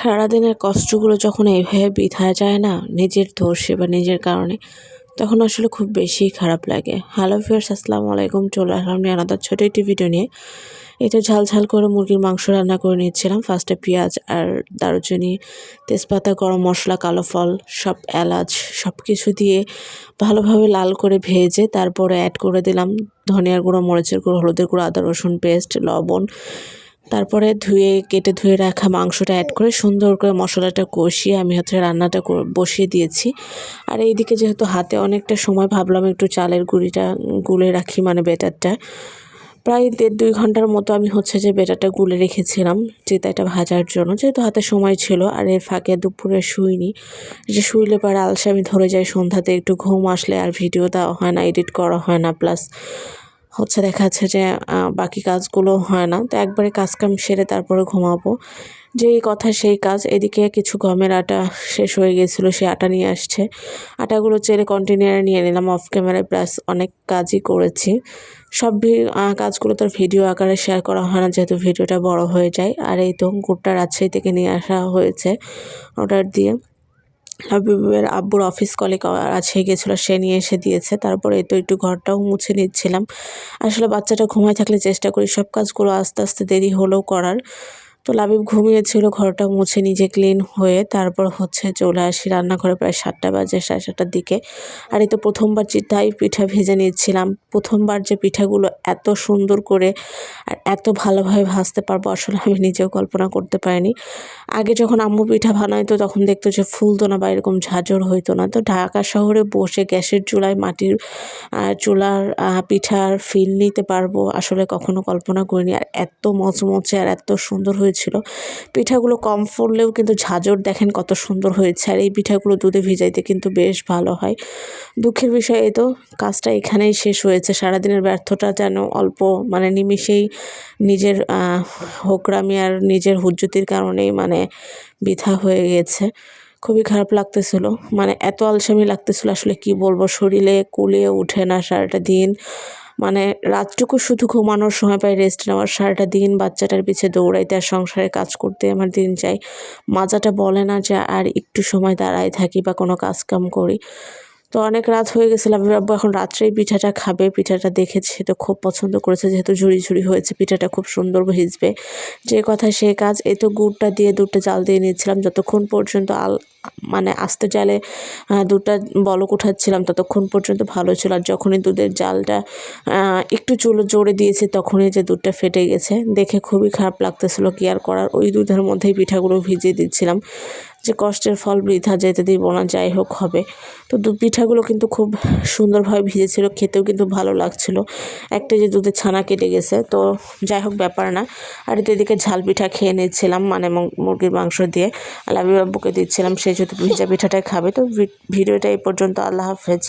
সারাদিনের কষ্টগুলো যখন এইভাবে বৃথা যায় না, নিজের দোষে বা নিজের কারণে, তখন আসলে খুব বেশি খারাপ লাগে। হ্যালো ভিউয়ার্স আসসালামু আলাইকুম। চলে আসলাম নিয়ে আলাদা ছোটো একটি ভিডিও নিয়ে। তো ঝাল ঝাল করে মুরগির মাংস রান্না করে নিচ্ছিলাম। ফার্স্টে পেঁয়াজ আর দারুচিনি, তেজপাতা, গরম মশলা, কালো ফল, সব এলাচ সব কিছু দিয়ে ভালোভাবে লাল করে ভেজে তারপরে অ্যাড করে দিলাম ধনিয়ার গুঁড়ো, মরিচের গুঁড়ো, হলুদের গুঁড়ো, আদা, রসুন পেস্ট লবণ তারপরে ধুয়ে, কেটে ধুয়ে রাখা মাংসটা অ্যাড করে সুন্দর করে মশলাটা কষিয়ে আমি হচ্ছে রান্নাটা বসিয়ে দিয়েছি। আর এইদিকে যেহেতু হাতে অনেকটা সময়, ভাবলাম একটু চালের গুঁড়িটা গুলে রাখি মানে বেটারটা প্রায় দেড় দুই ঘণ্টার মতো আমি হচ্ছে যে বেটারটা গুলে রেখেছিলাম চিতাইটা ভাজার জন্য। যেহেতু হাতে সময় ছিল, আর এর ফাঁকে দুপুরে শুইনি। যে শুইলে পরে আলসে আমি ধরে যাই, সন্ধ্যাতে একটু ঘুম আসলে আর ভিডিও দেওয়া হয় না এডিট করা হয় না প্লাস হচ্ছে দেখা যাচ্ছে যে বাকি কাজগুলো হয় না। তো একবারে কাজ কাম সেরে তারপরে ঘুমাবো। যেই কথা সেই কাজ। এদিকে কিছু গমের আটা শেষ হয়ে গেছিল, সে আটা নিয়ে আসছে। আটাগুলো চেলে কন্টেনারে নিয়ে নিলাম অফ ক্যামেরায় প্লাস অনেক কাজই করেছি। সব কাজগুলো তোর ভিডিও আকারে শেয়ার করা হয় না, যেহেতু ভিডিওটা বড় হয়ে যায়। আর এই তো গুড়টা রাজশাহী থেকে নিয়ে আসা হয়েছে অর্ডার দিয়ে। হাবিবের আব্বুর অফিস কলিগ আছে, গেছিল, সে নিয়ে এসে দিয়েছে। তারপরে তো একটু ঘরটাও মুছে নিচ্ছিলাম। আসলে বাচ্চাটা ঘুমায় থাকলে চেষ্টা করি, সব কাজগুলো আস্তে আস্তে দেরি হলেও করার। তো লাবিব ঘুমিয়েছিল, ঘরটা মুছে নিজে ক্লিন হয়ে তারপর হচ্ছে চলে আসি রান্নাঘরে প্রায় সাতটা বাজে, সাড়ে সাতটার দিকে। আর এই তো প্রথমবার চিতাই পিঠা ভেজে নিচ্ছিলাম। প্রথমবার যে পিঠাগুলো এত সুন্দর করে আর এত ভালোভাবে ভাজতে পারব আসলে আমি নিজেও কল্পনা করতে পারিনি। আগে যখন আম্মু পিঠা বানাইতো তখন দেখতো যে ফুলতো না বা এরকম ঝাঁঝর হইতো না। তো ঢাকা শহরে বসে গ্যাসের চুলায় মাটির চুলার পিঠার ফিল নিতে পারব আসলে কখনো কল্পনা করিনি। আর এত মচমচে আর এত সুন্দর হয়ে হয়েছিল। পিঠাগুলো কম ফুললেও কিন্তু ঝাঁঝর দেখেন কত সুন্দর হয়েছে। আর এই পিঠাগুলো দুধে ভিজাইতে কিন্তু বেশ ভালো হয়। দুঃখের বিষয় তো, কাজটা এখানেই শেষ হয়েছে। সারাদিনের ব্যর্থটা যেন অল্প মানে নিমিষেই নিজের হোকরামি আর নিজের হুজ্জতির কারণেই মানে বৃথা হয়ে গেছে। খুবই খারাপ লাগতেছিল। মানে এত আলসামি লাগতেছিল আসলে কি বলব? শরীরে কুলিয়ে উঠে না সারাটা দিন। মানে রাতটুকু শুধু ঘুমানোর সময় পাই রেস্ট নেওয়ার, সারাটা দিন বাচ্চাটার পিছিয়ে দৌড়াইতে আর সংসারে কাজ করতে আমার দিন চাই মাজাটা বলে না যে আর একটু সময় দাঁড়ায় থাকি বা কোনো কাজকাম করি। তো অনেক রাত হয়ে গেছিল। আমি আব্বু এখন রাত্রেই পিঠাটা খাবে। পিঠাটা দেখেছে তো খুব পছন্দ করেছে, যেহেতু ঝুড়ি ঝুড়ি হয়েছে। পিঠাটা খুব সুন্দর ভিজবে। যে কথা সে কাজ এই তো গুড়টা দিয়ে দুধটা জাল দিয়ে নিচ্ছিলাম যতক্ষণ পর্যন্ত আল মানে আস্তে জালে দুধটা বলক উঠাচ্ছিলাম, ততক্ষণ পর্যন্ত ভালো ছিল। আর যখনই দুধের জালটা একটু চুলো জোরে দিয়েছি, তখনই যে দুধটা ফেটে গেছে। দেখে খুবই খারাপ লাগতেছিল কি আর করার। ওই দুধের মধ্যেই পিঠাগুলো ভিজিয়ে দিচ্ছিলাম। যে কষ্টের ফল বৃথা যেতে দিব না যাই হোক হবে। তো দু পিঠাগুলো কিন্তু খুব সুন্দরভাবে ভিজেছিল, খেতেও কিন্তু ভালো লাগছিল। একটা যে দুধের ছানা কেটে গেছে, তো যাই হোক, ব্যাপার না। আর এদিকে ঝাল পিঠা খেয়ে নিচ্ছিলাম মানে মুরগির মাংস দিয়ে। আলাবি বাবুকে দিচ্ছিলাম, সে যদি ভিজা পিঠাটাই খাবে। তো ভিডিওটা এই পর্যন্ত, আল্লাহ হাফেজ।